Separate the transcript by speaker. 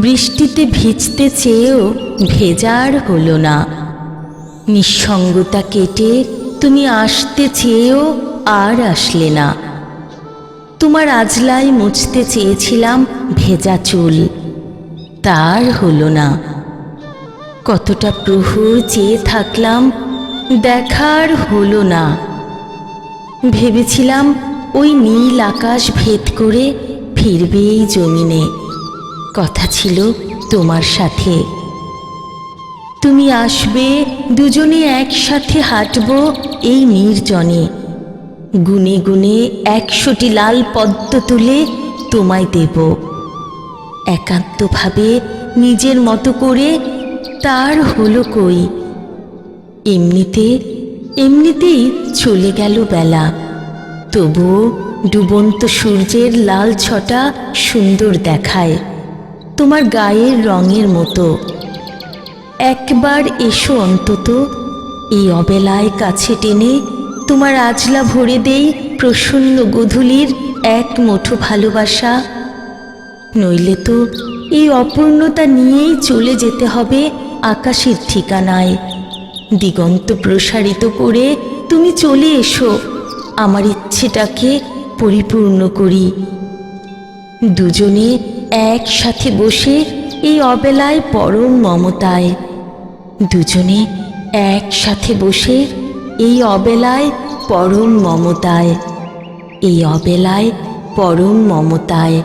Speaker 1: বৃষ্টিতে ভিজতে চেয়েও ভেজার হলো না। নিঃসঙ্গতা কেটে তুমি আসতে চেয়েও আর আসলে না। তোমার আজলায় মুছতে চেয়েছিলাম ভেজা চুল, তার হলো না। কতটা প্রহর চেয়ে থাকলাম, দেখার হলো না। ভেবেছিলাম ওই নীল আকাশ ভেদ করে ফিরবে এই জমিনে। কথা ছিল তোমার সাথে। তুমি আসবে, দুজনে একসাথে হাঁটব এই নির্জনে। গুনে গুনে একশোটি লাল পদ্ম তুলে তোমায় দেব। একান্তভাবে নিজের মতো করে তার হলো কই? এমনিতে, এমনিতেই চলে গেল বেলা। তবুও ডুবন্ত সূর্যের লাল ছটা সুন্দর দেখায় তোমার গায়ের রঙের মতো। একবার এসো অন্তত এই অবেলায় কাছে টেনে তোমার আজলা ভরে দেই প্রসন্ন গধূলির এক মুঠো ভালোবাসা। নইলে তো এই অপূর্ণতা নিয়েই চলে যেতে হবে আকাশের ঠিকানায়। দিগন্ত প্রসারিত করে তুমি চলে এসো। আমার ইচ্ছেটাকে পরিপূর্ণ করি। দুজনে একসাথে বসে এই অবেলায় পরম মমতায়। দুজনে একসাথে বসে এই অবেলায় পরম মমতায়। এই অবেলায় পরম মমতায়।